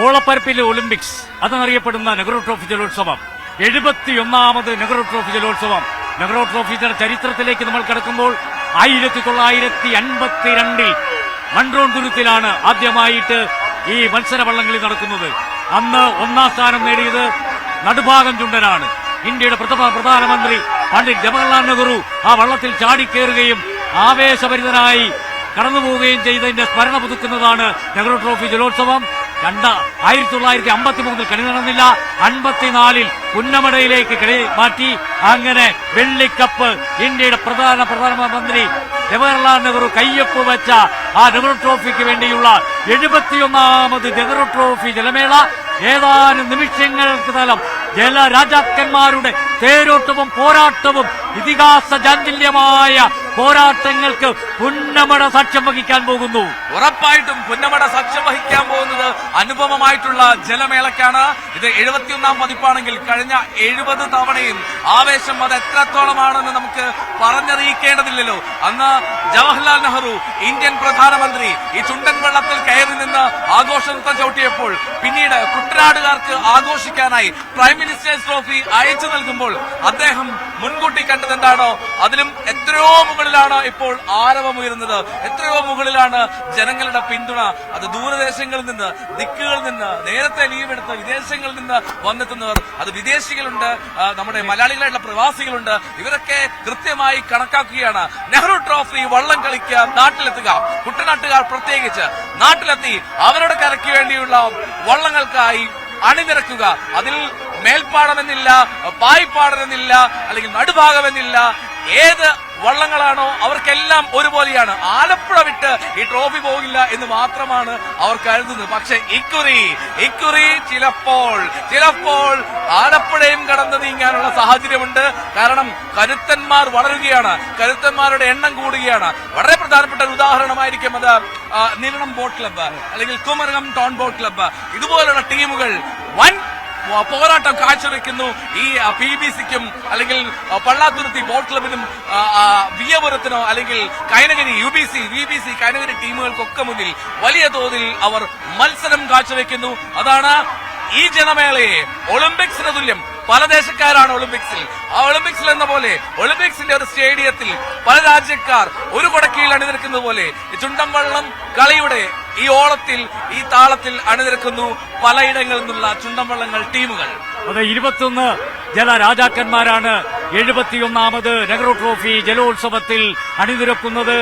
ഓളപ്പരപ്പിലെ Olympics അതെന്നറിയപ്പെടുന്ന Nehru trophy ജലോത്സവം. എഴുപത്തിയൊന്നാമത് നെഹ്റു ട്രോഫി ജലോത്സവം. നെഹ്റു ട്രോഫിയുടെ ചരിത്രത്തിലേക്ക് നമ്മൾ കടക്കുമ്പോൾ ആയിരത്തി തൊള്ളായിരത്തി അൻപത്തിരണ്ടിൽ മൺറോൺ തുരുത്തിലാണ് ആദ്യമായിട്ട് ഈ മത്സര വള്ളംകളി നടക്കുന്നത്. അന്ന് ഒന്നാം സ്ഥാനം നേടിയത് നടുഭാഗം ചുണ്ടനാണ്. ഇന്ത്യയുടെ പ്രഥമ പ്രധാനമന്ത്രി പണ്ഡിറ്റ് ജവഹർലാൽ നെഹ്റു ആ വള്ളത്തിൽ ചാടിക്കേറുകയും ആവേശഭരിതനായി കടന്നുപോവുകയും ചെയ്തതിന്റെ സ്മരണ പുതുക്കുന്നതാണ് നെഹ്റു ട്രോഫി ജലോത്സവം. രണ്ട് ആയിരത്തി തൊള്ളായിരത്തി അമ്പത്തി മൂന്നിൽ കളി നടന്നില്ല. അൻപത്തിനാലിൽ പുന്നമടയിലേക്ക് കളി മാറ്റി. അങ്ങനെ വെള്ളിക്കപ്പ് ഇന്ത്യയുടെ പ്രധാന പ്രധാനമന്ത്രി ജവഹർലാൽ നെഹ്റു കയ്യൊപ്പ് വെച്ച ആ നെഹ്റു ട്രോഫിക്ക് വേണ്ടിയുള്ള എഴുപത്തിയൊന്നാമത് നെഹ്റു ട്രോഫി ജലമേള ഏതാനും നിമിഷങ്ങൾക്ക് തലം ജലരാജാക്കന്മാരുടെ തേരോട്ടവും പോരാട്ടവും ഇതിഹാസ ജാഞ്ചല്യമായ പോരാട്ടങ്ങൾക്ക് പുന്നമട സാക്ഷ്യം വഹിക്കാൻ പോകുന്നു. ഉറപ്പായിട്ടും പുന്നമട സാക്ഷ്യം വഹിക്കാൻ പോകുന്നത് അനുപമമായിട്ടുള്ള ജലമേളക്കാണ്. ഇത് എഴുപത്തിയൊന്നാം പതിപ്പാണെങ്കിൽ കഴിഞ്ഞ എഴുപത് തവണയും ആവേശം അത് എത്രത്തോളമാണെന്ന് നമുക്ക് പറഞ്ഞറിയിക്കേണ്ടതില്ലല്ലോ. അന്ന് ജവഹർലാൽ നെഹ്റു ഇന്ത്യൻ പ്രധാനമന്ത്രി ഈ ചുണ്ടൻ വെള്ളത്തിൽ കയറി നിന്ന് ആഘോഷ നൃത്തം ചവിട്ടിയപ്പോൾ പിന്നീട് കുട്ടനാടുകാർക്ക് ആഘോഷിക്കാനായി പ്രൈം മിനിസ്റ്റേഴ്സ് ട്രോഫി അയച്ചു നൽകുമ്പോൾ അദ്ദേഹം മുൻകൂട്ടി കണ്ടത് എന്താണോ? അതിലും എത്രയോ മുകളിലാണ് ഇപ്പോൾ ആരവമുയരുന്നത് എത്രയോ മുകളിലാണ് ജനങ്ങളുടെ പിന്തുണ. അത് ദൂരദേശങ്ങളിൽ നിന്ന് ദിക്കുകളിൽ നിന്ന് നേരത്തെ ലീവ് എടുത്ത് വിദേശങ്ങളിൽ നിന്ന് വന്നെത്തുന്നവർ. അത് വിദേശികളുണ്ട് നമ്മുടെ മലയാളികളായിട്ടുള്ള പ്രവാസികളുണ്ട്. ഇവരൊക്കെ കൃത്യമായി കണക്കാക്കുകയാണ്. നെഹ്റു ട്രോഫി വള്ളം കളിക്കുക നാട്ടിലെത്തുക. കുട്ടനാട്ടുകാർ പ്രത്യേകിച്ച് നാട്ടിലെത്തി അവരുടെ കരയ്ക്ക് വേണ്ടിയുള്ള വള്ളങ്ങൾക്കായി അണിനിരക്കുക. അതിൽ മേൽപ്പാടമെന്നില്ല പായ്പാടമെന്നില്ല അല്ലെങ്കിൽ നടുഭാഗമെന്നില്ല. ഏത് വള്ളങ്ങളാണോ അവർക്കെല്ലാം ഒരുപോലെയാണ്. ആലപ്പുഴ വിട്ട് ഈ ട്രോഫി പോകില്ല എന്ന് മാത്രമാണ് അവർ കരുതുന്നത്. പക്ഷെ ഇക്കുറി ഇക്കുറി ചിലപ്പോൾ ചിലപ്പോൾ ആലപ്പുഴയും കടന്നു നീങ്ങാനുള്ള സാഹചര്യമുണ്ട്. കാരണം കരുത്തന്മാർ വളരുകയാണ്. കരുത്തന്മാരുടെ എണ്ണം കൂടുകയാണ്. വളരെ പ്രധാനപ്പെട്ട ഒരു ഉദാഹരണമായിരിക്കും അത് നിരണം ബോട്ട് ക്ലബ്ബ് അല്ലെങ്കിൽ കുമരകം ടൗൺ ബോട്ട് ക്ലബ്ബ്. ഇതുപോലുള്ള ടീമുകൾ വൻ പോരാട്ടം കാഴ്ചവെക്കുന്നു. ഈ പി ബി സിക്കും അല്ലെങ്കിൽ പള്ളാത്തുരുത്തി ബോട്ട് ക്ലബിനും വിയപുരത്തിനോ അല്ലെങ്കിൽ Kainakary U B C V B C Kainakary ടീമുകൾക്കൊക്കെ മുന്നിൽ വലിയ തോതിൽ അവർ മത്സരം കാഴ്ചവെക്കുന്നു. അതാണ് ഈ ജനമേളയെ ഒളിമ്പിക്സിന് തുല്യം പല ദേശക്കാരാണ് ഒളിമ്പിക്സിൽ. ആ ഒളിമ്പിക്സിൽ എന്ന പോലെ ഒളിമ്പിക്സിന്റെ ഒരു സ്റ്റേഡിയത്തിൽ പല രാജ്യക്കാർ ഒരു കുടക്കീഴിൽ അണിനിരക്കുന്നത് പോലെ ഈ ചുണ്ടൻവള്ളം കളിയുടെ ഈ ഓളത്തിൽ ഈ താളത്തിൽ അണിനിരക്കുന്നു പലയിടങ്ങളിൽ നിന്നുള്ള ചുണ്ടം വള്ളങ്ങൾ ടീമുകൾ. അതെ ഇരുപത്തിയൊന്ന് ജല രാജാക്കന്മാരാണ് എഴുപത്തിയൊന്നാമത് നെഹ്റു ട്രോഫി ജലോത്സവത്തിൽ അണിനിരക്കുന്നത്.